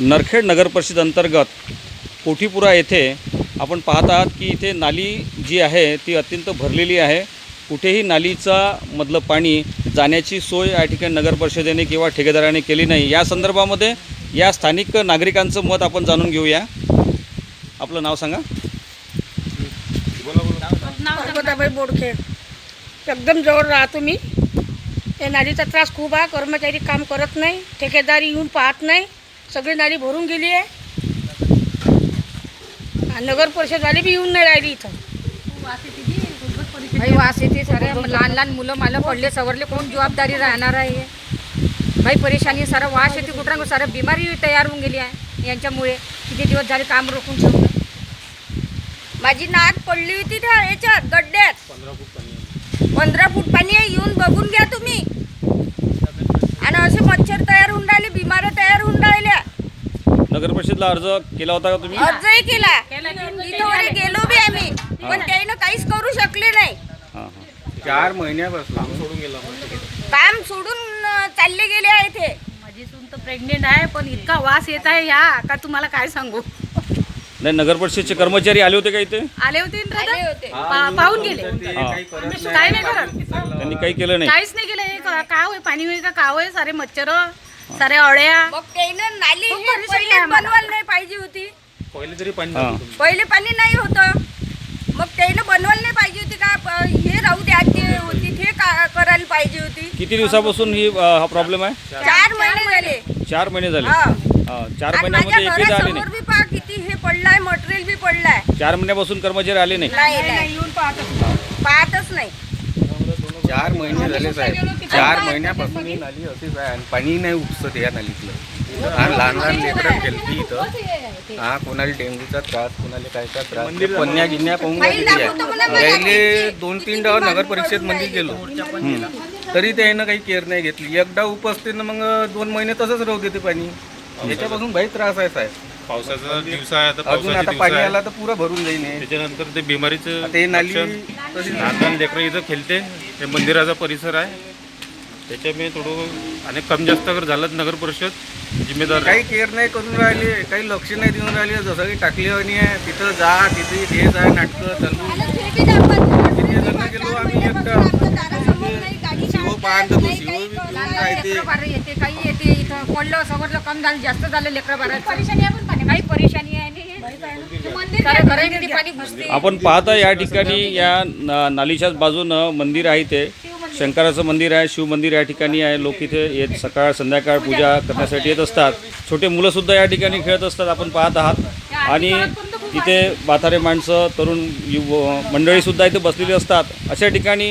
नरखेड नगर परिषद अंतर्गत कोठीपुरा येथे आपण पाहत आहात की इथे नाली जी आहे ती अत्यंत भरलेली आहे. कुठेही नालीचा मधलं पाणी जाण्याची सोय या ठिकाणी नगर परिषदेने किंवा ठेकेदाराने केली नाही. या संदर्भामध्ये या स्थानिक नागरिकांचं मत आपण जाणून घेऊया. आपलं नाव सांगा. पर्वताबाई बोडखे. एकदम जवळ राहतो मी. या नालीचा त्रास खूप आहे. कर्मचारी काम करत नाही. ठेकेदारी येऊन पाहत नाही. सगळी नाली भरून गेली आहे. नगर परिषदवाली बी येऊन नाही राहिली इथं. भाई वास येते सारे. लहान लहान मुलं मालं पडले सवरले. कोण जबाबदारी राहणार आहे? भाई परेशानी सारा वास येते. कुठं सारं बिमारी तयार होऊन गेली आहे यांच्यामुळे. किती दिवस झाले काम रोखून ठेवलं माझी नाक पडली होती त्या याच्यात गड्ड्यात. पंधरा फूट पाणी आहे येऊन बघून घ्या तुम्ही आणि असे मच्छर तयार होऊन राहिले बिमाऱ्या तयार होऊन राहिल्या नगर परिषदला अर्ज केला होता का तुम्ही? अर्जही केला तिथं वरी गेलो बी आम्ही पण त्यानं काहीच करू शकले नाही. हां हां. चार महिन्यापासून. काम सोडून अं, चालले गेले आहे ते माझी सून तर प्रेग्नेंट आहे पण इतका वास येत आहे ह्या का तुम्हाला काय सांगू? नाही नगर परिषदचे कर्मचारी आले होते का इथे? आले होते ना दादा? आले होते. पा- पाहून गेले. हां. काय नाही करत. त्यांनी काही केलं नाही. काहीच नाही केलं. हे का का होय? पाणी होय का? का होय? सारे मच्छर. सारे अळ्या मग त्यानं नाली खूप हे परेशानी पहिले आहे आम्हाला. बनवायला नाही पाहिजे होती. पहिले तरी पाणी हां. पहिले पाणी नाही होतं. मग त्यानं बनवायला नाही पाहिजे होती का? प- हे राहू द्या जे होती ते का करायला पाहिजे होती. किती दिवसापासून ही अ, हा प्रॉब्लेम आहे? चार महिने झाले. चार महिने झाले. हा. हा, चार आणि माझ्या महिन्यामध्ये एकही आले घरासमोर नाही. बी पहा किती हे पडलाय मटेरियल बी पडलाय. चार महिन्यापासून कर्मचारी आले नाही. नाही नाही येऊन पाहत चार महिने झाले साहेब. चार महिन्यापासून ही नाली अशीच आहे आणि पाणी नाही उपसत या नालीतलं आणि लहान लहान लेकरं खेळती इथं. हा कोणाला डेंग्यूचा त्रास कोणाला कायचा त्रास ते पन्या गिन्या पाहून मला आहे. पहिले दोन तीन डाव नगर परिषदमध्ये गेलो. हम्म. तरी त्यानं काही केअर नाही घेतली. एकदा उपसते ना मग दोन महिने तसंच राहू देते पाणी. याच्यापासून भाई त्रास आहे साहेब. पावसाचा दिवसा आहे आता अजून पावसाचे आता दिवस पाणी आहे. आला तर पुरं भरून जाईन हे. त्याच्यानंतर ते बिमारीचं ते नाली लक्षण तशी लहान लहान लेकरं इथं खेळते. हे मंदिराचा परिसर आहे. त्याच्यामुळे थोडं आणि कमी जास्त अगर झालं तर नगर परिषद जिम्मेदार काही केअर नाही करून राहिले काही लक्ष नाही देऊन राहिले. जसं की टाकली आणि आहे तिथं जा तिथे हे जा नाटकं चालू. तिथे जर गेलो आम्ही एकटा. शिव पाहतो तो शिव बी घेऊन राहते लेकरं बारं येते काही येते इथं. पडलं सवरलं कम झालं जास्त झालं लेकरं बारा. परेशानी आहे पण पाणी. काही परेशानी आहे आणि हे सारे घरामध्ये पाणी घुसते आपण पाहता या ठिकाणी या न- नालीच्याच बाजूनं मंदिर आहे ते शंकराचं मंदिर आहे शिव मंदिर या ठिकाणी आहे. लोक इथे येत सकाळ संध्याकाळ पूजा करण्यासाठी येत असतात. छोटे मुलंसुद्धा या ठिकाणी खेळत असतात आपण पाहत आहात. आणि इथे म्हातारे माणसं तरुण युव मंडळीसुद्धा इथे बसलेली असतात. अशा ठिकाणी